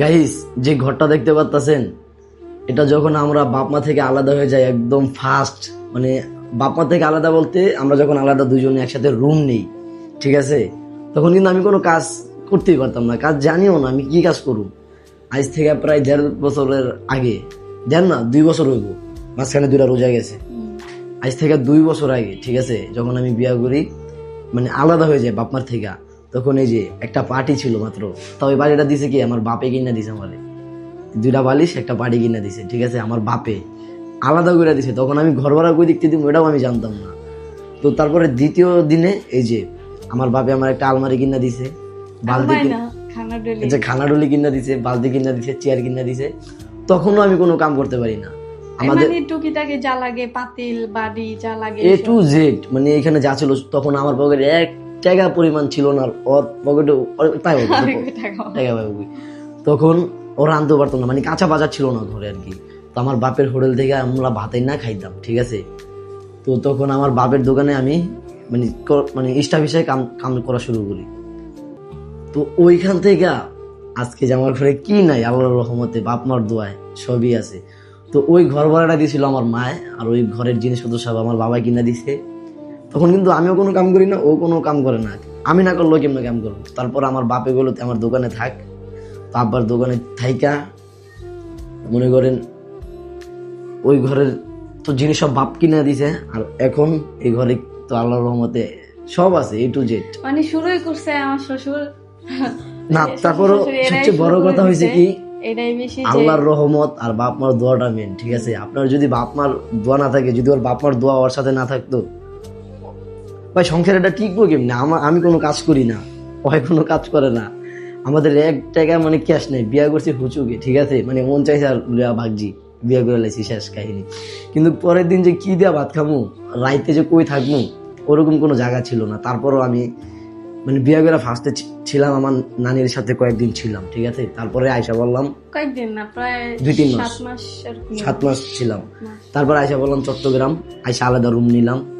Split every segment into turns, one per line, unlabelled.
Guys যে ঘরটা দেখতে পাচ্ছেন এটা যখন আমরা বাপ মা থেকে আলাদা হয়ে যাই একদম ফার্স্ট মানে বাপমা থেকে আলাদা বলতে আমরা যখন আলাদা দুজনে একসাথে রুম নেই, ঠিক আছে? তখন কিন্তু আমি কোনো কাজ করতেই পারতাম না, কাজ জানিও না আমি কি কাজ করব আজ থেকে প্রায় দেড় বছরের আগে দেড় না, দুই বছর হইব, মাঝখানে দুইটা রোজা গেছে। আজ থেকে দুই বছর আগে, ঠিক আছে? যখন আমি বিয়া করি মানে আলাদা হয়ে যায় বাপমার থেকে। তখন এই যে একটা পার্টি ছিল মাত্র তা ওই বাড়িটা দিছে কি? আমার বাপে কিনা দিছে আমারে। দুইটা বালিশ একটা পার্টি কিনা দিছে ঠিক আছে? আমার বাপে আলাদা করে দিছে। তখন আমি ঘর ভাড়া করে দেখতে দিব এটাও আমি জানতাম না। তো তারপরে দ্বিতীয় দিনে এই যে আমার বাপে আমার একটা আলমারি কিনা দিছে বালতি যে খানাডলি কিনা দিছে বালতি কিনা দিছে চেয়ার কিনা দিছে। তখনও আমি কোনো কাম করতে পারি না। আমাদের
মানে টুকিটাকি যা লাগে পাতিল বাড়ি যা লাগে
এ টু জেড মানে এখানে যা ছিল তখন আমার পকেটে এক টাকা পরিমাণ ছিল না ওর পকেটে তাই টাকা পাবো তখন ওরা আনতে পারতো না মানে কাঁচা বাজার ছিল না ঘরে আর কি। তো আমার বাপের হোটেল থেকে আমরা ভাতেই না খাইতাম ঠিক আছে? তো তখন আমার বাপের দোকানে আমি মানে মানে স্টাফ হিসেবে কাম কাম করা শুরু করি। তো ওইখান থেকে আজকে যে আমার ঘরে কি নাই আল্লাহর রহমতে বাপ মার দোয়ায় সবই আছে। তো ওই ঘর ভাড়াটা দিয়েছিল আমার মায় আর ওই ঘরের জিনিসপত্র সব আমার বাবা কিনা দিছে। তখন কিন্তু আমিও কোনো কাম করি না ও কোনো কাম করে না। আমি না করলেও কেমন কাম করব? তারপর আমার বাপে গুলো আমার দোকানে থাক। তো আব্বার দোকানে থাইকা মনে করেন ওই ঘরের তো জিনিস সব বাপ কিনে দিছে আর এখন এই ঘরে তো আল্লাহর রহমতে সব আছে এ টু জেড
মানে শুরুই করছে আমার শ্বশুর।
না তারপরও সবচেয়ে বড় কথা হয়েছে কি? আল্লাহর রহমত আর বাপ মার দোয়াটা মেন ঠিক আছে? আপনার যদি বাপ মার দোয়া না থাকে যদি ওর বাপ মার দোয়া ওর সাথে না থাকতো ভাই সংসার এটা টিকবো কেমনি? আমার আমি কোনো কাজ করি না। ওই কোনো কাজ করে না। আমাদের এক টাকা মানে ক্যাশ নেই। বিয়া করছি হুচুকে ঠিক আছে? মানে মন চাইছে আর লিয়া ভাগজি বিয়া করে লাইছি শেষ কাহিনী। কিন্তু পরের দিন যে কি দিয়া ভাত খামু? রাইতে যে কই থাকব ওরকম কোনো জায়গা ছিল না। তারপরও আমি মানে বিয়া করে ফার্স্টে ছিলাম আমার নানির সাথে কয়েকদিন ছিলাম ঠিক আছে? তারপরে আয়সা বললাম
কয়েকদিন না প্রায়
দুই তিন মাস।
সাত মাস
ছিলাম। তারপর আয়সা বললাম চট্টগ্রাম। আয়সা আলাদা রুম নিলাম।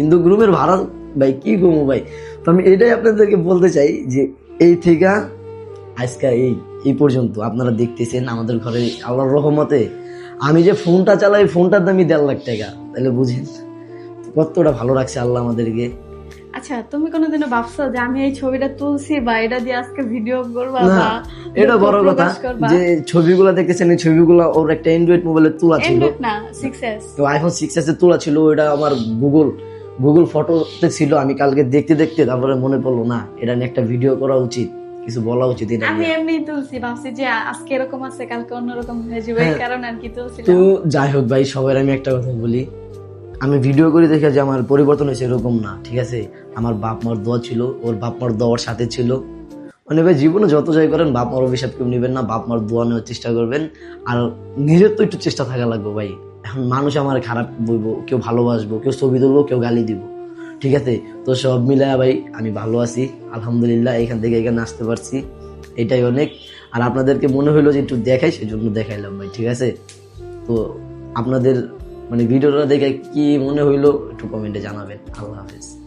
কিন্তু রুমের ভাড়া ভাই কি কমু ভাই? তো আমি এটাই আপনাদেরকে বলতে চাই যে এই থেকে আজকে এই এই পর্যন্ত আপনারা দেখতেছেন আমাদের ঘরে আল্লাহর রহমতে। আমি যে ফোনটা চালাই ফোনটার দামই দেড় লাখ টাকা তাহলে বুঝেন কতটা ভালো রাখছে আল্লাহ আমাদেরকে।
আচ্ছা তুমি কোনোদিনও ভাবছ যে আমি এই ছবিটা তুলছি বা এটা দিয়ে আজকে ভিডিও করবা
না এটা বড় কথা যে ছবিগুলো দেখতেছেন এই ছবিগুলো ওর একটা অ্যান্ড্রয়েড মোবাইলে তোলা ছিল।
না
তো আইফোন এ তোলা ছিল ওটা আমার গুগল গুগল ফটোতে ছিল আমি কালকে দেখতে দেখতে তারপরে মনে পড়ল না এটা নিয়ে একটা ভিডিও করা উচিত কিছু বলা উচিত এটা
আমি এমনি তুলছি ভাবছি যে আজকে এরকম আছে কালকে অন্যরকম হয়ে যাবে এই
হ্যাঁ।
কারণে আর কি তুলছিলাম।
তো যাই হোক ভাই সবার আমি একটা কথা বলি। আমি ভিডিও করে দেখে যে আমার পরিবর্তন হয়েছে এরকম না ঠিক আছে? আমার বাপ মার দোয়া ছিল ওর বাপ মার দোয়ার সাথে ছিল। মানে ভাই জীবনে যত যাই করেন বাপ মার অভিশাপ কেউ নেবেন না বাপ মার দোয়া নেওয়ার চেষ্টা করবেন। আর নিজের তো একটু চেষ্টা থাকা লাগবে ভাই। মানুষ আমার খারাপ বলব কেউ ভালোবাসবো, কেউ ছবি তুলবো, কেউ গালি দিব। ঠিক আছে? তো সব মিলায় ভাই, আমি ভালো আছি, আলহামদুলিল্লাহ, এখান থেকে এখানে আসতে পারছি। এটাই অনেক। আর আপনাদেরকে মনে হলো যে একটু দেখাই, সেজন্য দেখাইলাম ভাই, ঠিক আছে? তো আপনাদের মানে ভিডিওটা দেখে কি মনে হইল, একটু কমেন্টে জানাবেন। আল্লাহ হাফেজ।